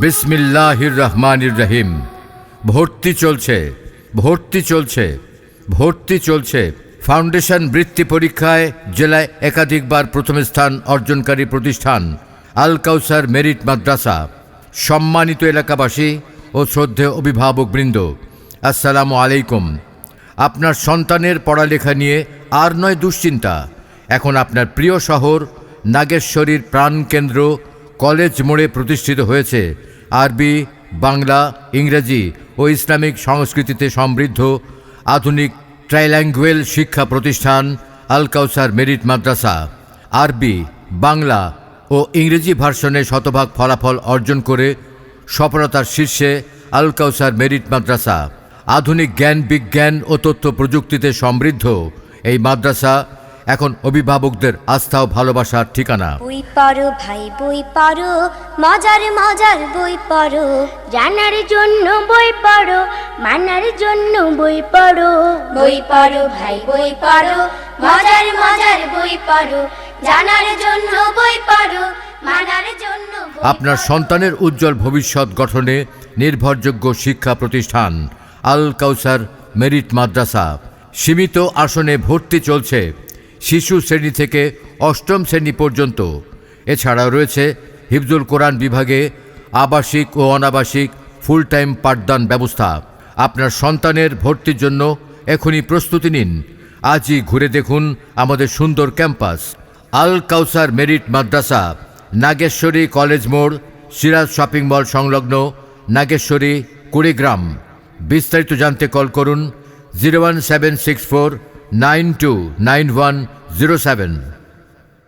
বিসমিল্লাহির রহমানির রহিম ভর্তি চলছে ভর্তি চলছে ভর্তি চলছে। ফাউন্ডেশন বৃত্তি পরীক্ষায় জেলায় একাধিকবার প্রথম স্থান অর্জনকারী প্রতিষ্ঠান আল কাউসার মেরিট মাদ্রাসা। সম্মানিত এলাকাবাসী ও শ্রদ্ধেয় অভিভাবকবৃন্দ আসসালামু আলাইকুম। আপনার সন্তানের পড়ালেখা নিয়ে আর নয় দুশ্চিন্তা। এখন আপনার প্রিয় শহর নাগেশ্বরীর প্রাণকেন্দ্র কলেজ মোড়ে প্রতিষ্ঠিত হয়েছে। আরবি, বাংলা, ইংরেজি ও ইসলামিক সংস্কৃতিতে সমৃদ্ধ আধুনিক ট্রাইল্যাঙ্গুয়েল শিক্ষা প্রতিষ্ঠান আল কাউসার মেরিট মাদ্রাসা। আরবি, বাংলা ও ইংরেজি ভার্সনে শতভাগ ফলাফল অর্জন করে সফলতার শীর্ষে আল কাউসার মেরিট মাদ্রাসা। আধুনিক জ্ঞান, বিজ্ঞান ও তথ্য প্রযুক্তিতে সমৃদ্ধ এই মাদ্রাসা এখন অভিভাবকদের আস্থা ও ভালোবাসার ঠিকানা। বই পড়ো ভাই বই পড়ো মজার মজার বই পড়ো জানার জন্য বই পড়ো মানার জন্য বই পড়ো। বই পড়ো ভাই বই পড়ো মজার মজার বই পড়ো জানার জন্য বই পড়ো মানার জন্য আপনার সন্তানের উজ্জ্বল ভবিষ্যৎ গঠনে নির্ভরযোগ্য শিক্ষা প্রতিষ্ঠান আল কাউসার মেরিট মাদ্রাসা সীমিত আসনে ভর্তি চলছে। শিশু শ্রেণি থেকে অষ্টম শ্রেণি পর্যন্ত। এছাড়াও রয়েছে হিফজুল কোরআন বিভাগে আবাসিক ও অনাবাসিক ফুল টাইম পাঠদান ব্যবস্থা। আপনার সন্তানের ভর্তির জন্য এখনই প্রস্তুতি নিন। আজই ঘুরে দেখুন আমাদের সুন্দর campus, Al Kausar merit Madrasa, Nageshwari college মোড়, সিরাজ শপিং মল সংলগ্ন নাগেশ্বরী কুড়িগ্রাম। বিস্তারিত জানতে কল করুন zero one seven six four nine two nine one zero seven